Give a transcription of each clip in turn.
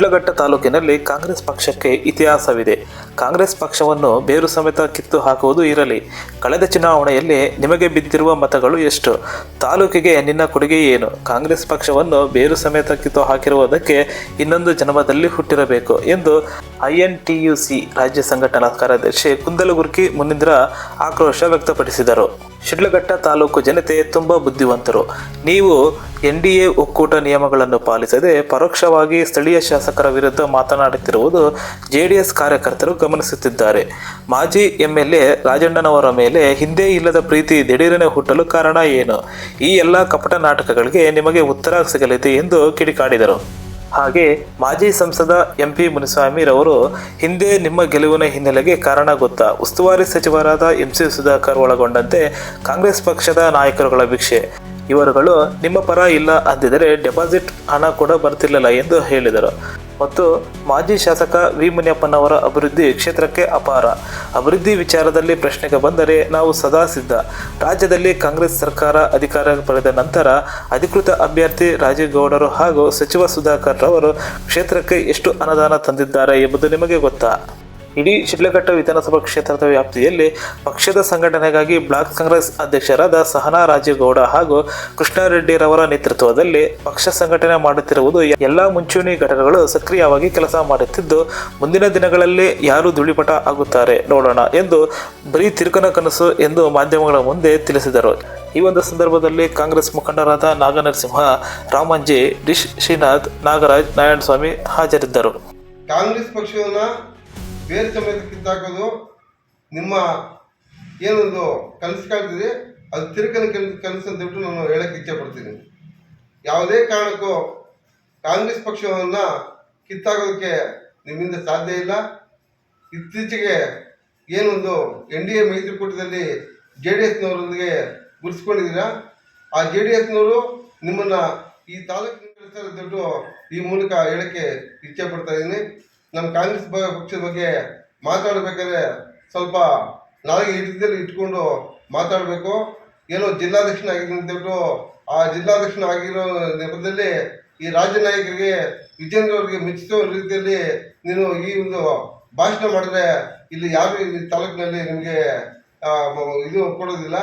ಶಿಡ್ಲಘಟ್ಟ ತಾಲೂಕಿನಲ್ಲಿ ಕಾಂಗ್ರೆಸ್ ಪಕ್ಷಕ್ಕೆ ಇತಿಹಾಸವಿದೆ. ಕಾಂಗ್ರೆಸ್ ಪಕ್ಷವನ್ನು ಬೇರು ಸಮೇತ ಕಿತ್ತು ಹಾಕುವುದು ಇರಲಿ. ಕಳೆದ ಚುನಾವಣೆಯಲ್ಲಿ ನಿಮಗೆ ಬಿದ್ದಿರುವ ಮತಗಳು ಎಷ್ಟು? ತಾಲೂಕಿಗೆ ನಿನ್ನ ಕೊಡುಗೆ ಏನು? ಕಾಂಗ್ರೆಸ್ ಪಕ್ಷವನ್ನು ಬೇರು ಸಮೇತ ಕಿತ್ತು ಹಾಕಿರುವುದಕ್ಕೆ ಇನ್ನೊಂದು ಜನ್ಮದಲ್ಲಿ ಹುಟ್ಟಿರಬೇಕು ಎಂದು ಐಎನ್ಟಿಯುಸಿ ರಾಜ್ಯ ಸಂಘಟನಾ ಕಾರ್ಯದರ್ಶಿ ಕುಂದಲಗುರ್ಕಿ ಮುನಿಂದ್ರ ಆಕ್ರೋಶ ವ್ಯಕ್ತಪಡಿಸಿದರು. ಶಿಡ್ಲಘಟ್ಟ ತಾಲೂಕು ಜನತೆ ತುಂಬ ಬುದ್ಧಿವಂತರು. ನೀವು ಎನ್ ಡಿ ಎ ಒಕ್ಕೂಟ ನಿಯಮಗಳನ್ನು ಪಾಲಿಸದೆ ಪರೋಕ್ಷವಾಗಿ ಸ್ಥಳೀಯ ಶಾಸಕರ ವಿರುದ್ಧ ಮಾತನಾಡುತ್ತಿರುವುದು ಜೆಡಿಎಸ್ ಕಾರ್ಯಕರ್ತರು ಗಮನಿಸುತ್ತಿದ್ದಾರೆ. ಮಾಜಿ ಎಂ ಎಲ್ ಎ ರಾಜಣ್ಣನವರ ಮೇಲೆ ಹಿಂದೆ ಇಲ್ಲದ ಪ್ರೀತಿ ದಿಢೀರನೆ ಹುಟ್ಟಲು ಕಾರಣ ಏನು? ಈ ಎಲ್ಲ ಕಪಟ ನಾಟಕಗಳಿಗೆ ನಿಮಗೆ ಉತ್ತರ ಸಿಗಲಿದೆ ಎಂದು ಕಿಡಿಕಾಡಿದರು. ಹಾಗೆ ಮಾಜಿ ಸಂಸದ ಎಂ ಪಿ ಮುನಿಸ್ವಾಮಿರವರು ಹಿಂದೆ ನಿಮ್ಮ ಗೆಲುವಿನ ಹಿನ್ನೆಲೆಗೆ ಕಾರಣ ಗೊತ್ತಾ? ಉಸ್ತುವಾರಿ ಸಚಿವರಾದ ಎಂ ಸಿ ಸುಧಾಕರ್ ಒಳಗೊಂಡಂತೆ ಕಾಂಗ್ರೆಸ್ ಪಕ್ಷದ ನಾಯಕರುಗಳ ಭಿಕ್ಷೆ. ಇವರುಗಳು ನಿಮ್ಮ ಪರ ಇಲ್ಲ ಅಂದಿದರೆ ಡೆಪಾಸಿಟ್ ಹಣ ಕೂಡ ಬರ್ತಿರಲಿಲ್ಲ ಎಂದು ಹೇಳಿದರು. ಮತ್ತು ಮಾಜಿ ಶಾಸಕ ವಿ. ಮುನಿಯಪ್ಪನವರ ಅಭಿವೃದ್ಧಿ ಕ್ಷೇತ್ರಕ್ಕೆ ಅಪಾರ. ಅಭಿವೃದ್ಧಿ ವಿಚಾರದಲ್ಲಿ ಪ್ರಶ್ನೆಗೆ ಬಂದರೆ ನಾವು ಸದಾ ಸಿದ್ಧ. ರಾಜ್ಯದಲ್ಲಿ ಕಾಂಗ್ರೆಸ್ ಸರ್ಕಾರ ಅಧಿಕಾರ ಪಡೆದ ನಂತರ ಅಧಿಕೃತ ಅಭ್ಯರ್ಥಿ ರಾಜೀವ್ ಗೌಡರು ಹಾಗೂ ಸಚಿವ ಸುಧಾಕರ್ ರವರು ಕ್ಷೇತ್ರಕ್ಕೆ ಎಷ್ಟು ಅನುದಾನ ತಂದಿದ್ದಾರೆ ಎಂಬುದು ನಿಮಗೆ ಗೊತ್ತಾ? ಇಡೀ ಶಿಡ್ಲಘಟ್ಟ ವಿಧಾನಸಭಾ ಕ್ಷೇತ್ರದ ವ್ಯಾಪ್ತಿಯಲ್ಲಿ ಪಕ್ಷದ ಸಂಘಟನೆಗಾಗಿ ಬ್ಲಾಕ್ ಕಾಂಗ್ರೆಸ್ ಅಧ್ಯಕ್ಷರಾದ ಸಹನಾ ರಾಜೇಗೌಡ ಹಾಗೂ ಕೃಷ್ಣಾರೆಡ್ಡಿರವರ ನೇತೃತ್ವದಲ್ಲಿ ಪಕ್ಷ ಸಂಘಟನೆ ಮಾಡುತ್ತಿರುವುದು ಎಲ್ಲಾ ಮುಂಚೂಣಿ ಘಟಕಗಳು ಸಕ್ರಿಯವಾಗಿ ಕೆಲಸ ಮಾಡುತ್ತಿದ್ದು, ಮುಂದಿನ ದಿನಗಳಲ್ಲಿ ಯಾರು ಧೂಳಿಪಟ ಆಗುತ್ತಾರೆ ನೋಡೋಣ ಎಂದು ಬರೀ ತಿರುಕನ ಕನಸು ಎಂದು ಮಾಧ್ಯಮಗಳ ಮುಂದೆ ತಿಳಿಸಿದರು. ಈ ಒಂದು ಸಂದರ್ಭದಲ್ಲಿ ಕಾಂಗ್ರೆಸ್ ಮುಖಂಡರಾದ ನಾಗನರಸಿಂಹ, ರಾಮಂಜಿ ಡಿಶ್ ಶ್ರೀನಾಥ್, ನಾಗರಾಜ್, ನಾರಾಯಣಸ್ವಾಮಿ ಹಾಜರಿದ್ದರು. ಕಾಂಗ್ರೆಸ್ ಪಕ್ಷವನ್ನ ಬೇರೆ ಸಮೇತ ಕಿತ್ತಾಕೋದು ನಿಮ್ಮ ಏನೊಂದು ಕನಸು ಕಾಣ್ತಿದೆ ಅದು ತಿರುಕನ ಕನ್, ಕನಸು ಅಂತ ಹೇಳ್ಬಿಟ್ಟು ನಾನು ಹೇಳಕ್ಕೆ ಇಚ್ಛೆ ಪಡ್ತೀನಿ. ಯಾವುದೇ ಕಾರಣಕ್ಕೂ ಕಾಂಗ್ರೆಸ್ ಪಕ್ಷವನ್ನ ಕಿತ್ತಾಕೋದಕ್ಕೆ ನಿಮ್ಮಿಂದ ಸಾಧ್ಯ ಇಲ್ಲ. ಇತ್ತೀಚೆಗೆ ಏನೊಂದು ಎನ್ ಡಿ ಎ ಮೈತ್ರಿಕೂಟದಲ್ಲಿ ಜೆ ಡಿ ಎಸ್ನವರೊಂದಿಗೆ ಗುರುಸ್ಕೊಂಡಿದ್ದೀರಾ? ಆ ಜೆ ಡಿ ಎಸ್ನವರು ನಿಮ್ಮನ್ನ ಈ ತಾಲೂಕಿನ ದುಡ್ಡು ಈ ಮೂಲಕ ಹೇಳಕ್ಕೆ ಇಚ್ಛೆ ಪಡ್ತಾ ಇದ್ದೀನಿ. ನಮ್ಮ ಕಾಂಗ್ರೆಸ್ ಪಕ್ಷದ ಬಗ್ಗೆ ಮಾತಾಡಬೇಕಾದ್ರೆ ಸ್ವಲ್ಪ ನಾಳೆಗೆ ಹಿಡಿದಲ್ಲಿ ಇಟ್ಕೊಂಡು ಮಾತಾಡಬೇಕು. ಏನೋ ಜಿಲ್ಲಾಧ್ಯಕ್ಷನ ಆಗಿದ್ದು ಆ ಜಿಲ್ಲಾಧ್ಯಕ್ಷನ ಆಗಿರೋ ನೆಪದಲ್ಲಿ ಈ ರಾಜ್ಯ ನಾಯಕರಿಗೆ, ವಿಜೇಂದ್ರ ಅವರಿಗೆ ಮೆಚ್ಚಿಸೋ ರೀತಿಯಲ್ಲಿ ನೀನು ಈ ಒಂದು ಭಾಷಣ ಮಾಡಿದ್ರೆ ಇಲ್ಲಿ ಯಾರು ಈ ತಾಲೂಕಿನಲ್ಲಿ ನಿಮಗೆ ಇದು ಕೊಡೋದಿಲ್ಲ.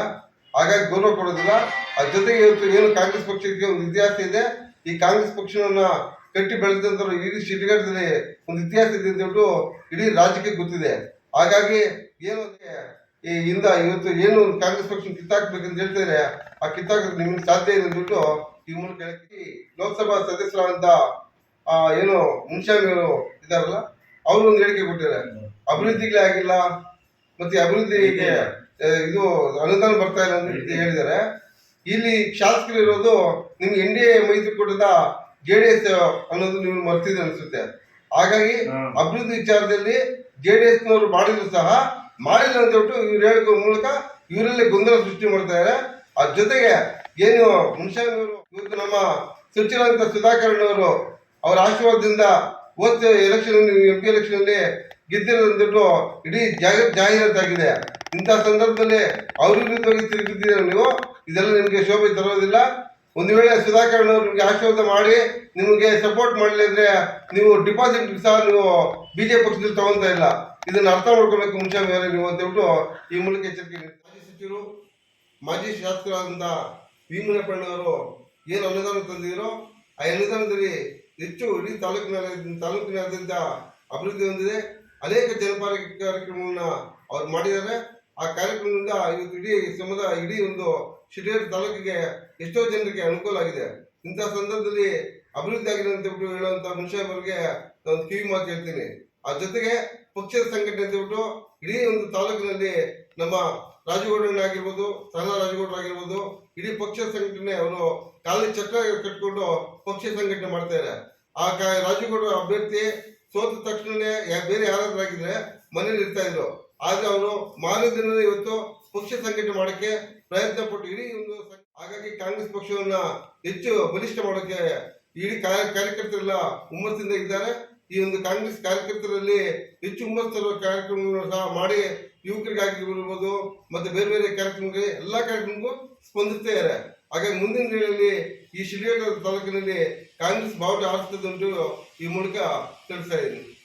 ಹಾಗಾಗಿ ಗೌರವ ಕೊಡೋದಿಲ್ಲ. ಅದ್ರ ಜೊತೆಗೆ ಇವತ್ತು ಏನು ಕಾಂಗ್ರೆಸ್ ಪಕ್ಷಕ್ಕೆ ಒಂದು ಇತಿಹಾಸ ಇದೆ. ಈ ಕಾಂಗ್ರೆಸ್ ಪಕ್ಷವನ್ನ ಕಟ್ಟಿ ಬೆಳೆದಂತರು ಇಡೀ ಶಿಡ್ಘಟ್ಟದಲ್ಲಿ ಒಂದು ಇತಿಹಾಸ ಇದೆ ಅಂತೇಳ್ಬಿಟ್ಟು ಇಡೀ ರಾಜ್ಯಕ್ಕೆ ಗೊತ್ತಿದೆ. ಹಾಗಾಗಿ ಏನು ಈ ಇಂದ ಇವತ್ತು ಏನು ಒಂದು ಕಾಂಗ್ರೆಸ್ ಪಕ್ಷ ಕಿತ್ತಾಕ್ಬೇಕಂತ ಹೇಳ್ತಾರೆ ಆ ಕಿತ್ತಾಕ ನಿಮ್ಗೆ ಸಾಧ್ಯ ಇದೆ ಅಂದ್ಬಿಟ್ಟು ಈ ಮೂಲಕ ಹೇಳ್ತೀವಿ ಲೋಕಸಭಾ ಸದಸ್ಯರಾದಂತ ಆ ಏನು ಮುನ್ಸ್ವಾಮಿ ಅವರು ಇದಾರಲ್ಲ ಅವರು ಒಂದು ಹೇಳಿಕೆ ಕೊಟ್ಟಿದ್ದಾರೆ. ಅಭಿವೃದ್ಧಿಗಳೇ ಆಗಿಲ್ಲ ಮತ್ತೆ ಅಭಿವೃದ್ಧಿಗೆ ಇದು ಅನುದಾನ ಬರ್ತಾ ಇಲ್ಲ ಅಂತ ಹೇಳಿದ್ದಾರೆ. ಇಲ್ಲಿ ಶಾಸಕರು ಇರೋದು ನಿಮ್ಗೆ ಎನ್ ಡಿ ಎ ಮೈತ್ರಿಕೂಟದ ಜೆ ಡಿ ಎಸ್ ಅನ್ನೋದು ನೀವು ಮರ್ತಿದೆ ಅನ್ಸುತ್ತೆ. ಹಾಗಾಗಿ ಅಭಿವೃದ್ಧಿ ವಿಚಾರದಲ್ಲಿ ಜೆ ಡಿ ಎಸ್ನವರು ಮಾಡಿದ್ರು ಸಹ ಮಾಡಿಲ್ಲ ಅಂತ ಹೇಳ್ಬಿಟ್ಟು ಇವ್ರು ಹೇಳೋ ಮೂಲಕ ಇವರಲ್ಲಿ ಗೊಂದಲ ಸೃಷ್ಟಿ ಮಾಡ್ತಾ ಇದಾರೆ. ಅದ್ರ ಜೊತೆಗೆ ಏನು ಮುನ್ಸಾಮಿಯವರು ಇವತ್ತು ನಮ್ಮ ಸಚಿವರಾದಂಥ ಸುಧಾಕರ್ಣವರು ಅವರ ಆಶೀರ್ವಾದದಿಂದ ಹೋದ ಎಲೆಕ್ಷನ್ ಎಂ ಪಿ ಎಲೆಕ್ಷನ್ ಅಲ್ಲಿ ಗೆದ್ದಿರೋದಂದ್ಬಿಟ್ಟು ಇಡೀ ಜಾಗ ಜಾಹೀರಾತಾಗಿದೆ. ಇಂಥ ಸಂದರ್ಭದಲ್ಲಿ ಅವ್ರ ವಿರುದ್ಧವಾಗಿ ತಿರುಗಿದ್ದೀರ ನೀವು? ಇದೆಲ್ಲ ನಿಮಗೆ ಶೋಭೆ ತರೋದಿಲ್ಲ. ಒಂದು ವೇಳೆ ಸುಧಾಕರ್ ನಿಮಗೆ ಆಶೀರ್ವಾದ ಮಾಡಿ ನಿಮಗೆ ಸಪೋರ್ಟ್ ಮಾಡಲಿದ್ರೆ ನೀವು ಡಿಪಾಸಿಟ್ ಸಹ ನೀವು ಜೆ ಪಕ್ಷದಲ್ಲಿ ತಗೊಳ್ತಾ ಇಲ್ಲ. ಇದನ್ನು ಅರ್ಥ ಮಾಡ್ಕೋಬೇಕು ಮುಂಚೆ ಮೇಲೆ ನೀವು ಅಂತ ಹೇಳ್ಬಿಟ್ಟು ಈ ಮೂಲಕ ಎಚ್ಚರಿಕೆ. ಮಾಜಿ ಸಚಿವರು, ಮಾಜಿ ಶಾಸಕರಾದಂಥ ವಿ ಏನು ಅನುದಾನ ತಂದಿದ್ರೋ ಆ ಅನುದಾನದಲ್ಲಿ ಹೆಚ್ಚು ಇಡೀ ತಾಲೂಕಿನಲ್ಲಿ ತಾಲೂಕಿನಾದ್ಯಂತ ಅಭಿವೃದ್ಧಿ ಹೊಂದಿದೆ. ಅನೇಕ ಜನಪರ ಕಾರ್ಯಕ್ರಮಗಳನ್ನ ಅವ್ರು ಮಾಡಿದ್ದಾರೆ. ಆ ಕಾರ್ಯಕ್ರಮದಿಂದ ಇವತ್ತು ಇಡೀ ಸಮುದಾಯ, ಇಡೀ ಒಂದು ಶಿಡೇರ್ ತಾಲೂಕಿಗೆ ಎಷ್ಟೋ ಜನರಿಗೆ ಅನುಕೂಲ ಆಗಿದೆ. ಇಂಥ ಸಂದರ್ಭದಲ್ಲಿ ಅಭಿವೃದ್ಧಿ ಆಗಿದೆ ಅಂತ ಹೇಳ್ಬಿಟ್ಟು ಹೇಳುವಂತ ಮುನ್ಸಾಬ್ ಅವರಿಗೆ ನಾನು ಕಿವಿ ಮಾತು ಹೇಳ್ತೀನಿ. ಆ ಜೊತೆಗೆ ಪಕ್ಷದ ಸಂಘಟನೆ ಅಂತ ಹೇಳ್ಬಿಟ್ಟು ಇಡೀ ಒಂದು ತಾಲೂಕಿನಲ್ಲಿ ನಮ್ಮ ರಾಜಗೌಡರನ್ನ ಆಗಿರ್ಬೋದು ಸಣ್ಣ ರಾಜಗೌಡರು ಆಗಿರ್ಬೋದು, ಇಡೀ ಪಕ್ಷ ಸಂಘಟನೆ ಅವರು ಕಾಲಿ ಚಕ್ರ ಕಟ್ಕೊಂಡು ಪಕ್ಷ ಸಂಘಟನೆ ಮಾಡ್ತಾರೆ ಆ ಕ ರಾಜಗೌಡರ ಅಭ್ಯರ್ಥಿ ಸೋತ ತಕ್ಷಣನೇ ಬೇರೆ ಯಾರಾದ್ರೂ ಆಗಿದ್ರೆ ಮನೇಲಿ ಇರ್ತಾ ಇದ್ರು. ಆದ್ರೆ ಅವರು ಮಾರನೇ ದಿನ ಇವತ್ತು ಪಕ್ಷ ಸಂಘಟನೆ ಮಾಡಕ್ಕೆ ಪ್ರಯತ್ನ ಪಟ್ಟು ಇಡೀ ಒಂದು ಹಾಗಾಗಿ ಕಾಂಗ್ರೆಸ್ ಪಕ್ಷವನ್ನ ಹೆಚ್ಚು ಬಲಿಷ್ಠ ಮಾಡೋಕೆ ಇಡೀ ಕಾರ್ಯ, ಕಾರ್ಯಕರ್ತರೆಲ್ಲ ಹುಮ್ಮಸ್ಸಿಂದ ಇದ್ದಾರೆ. ಈ ಒಂದು ಕಾಂಗ್ರೆಸ್ ಕಾರ್ಯಕರ್ತರಲ್ಲಿ ಹೆಚ್ಚು ಹುಮ್ಮಸ್ ತರುವ ಕಾರ್ಯಕ್ರಮಗಳನ್ನು ಸಹ ಮಾಡಿ ಯುವಕರಿಗಾಗಿರ್ಬೋದು ಮತ್ತೆ ಬೇರೆ ಬೇರೆ ಕಾರ್ಯಕ್ರಮಗಳಿಗೆ ಎಲ್ಲ ಕಾರ್ಯಕ್ರಮಕ್ಕೂ ಸ್ಪಂದಿಸ್ತಾ ಇದ್ದಾರೆ. ಹಾಗಾಗಿ ಮುಂದಿನ ದಿನಗಳಲ್ಲಿ ಈ ಶಿಡ್ಲಘಟ್ಟ ತಾಲೂಕಿನಲ್ಲಿ ಕಾಂಗ್ರೆಸ್ ಬಾವುಟ ಆರಿಸ್ತದೆ ಈ ಮೂಲಕ ತಿಳಿಸ್ತಾ ಇದ್ದೀನಿ.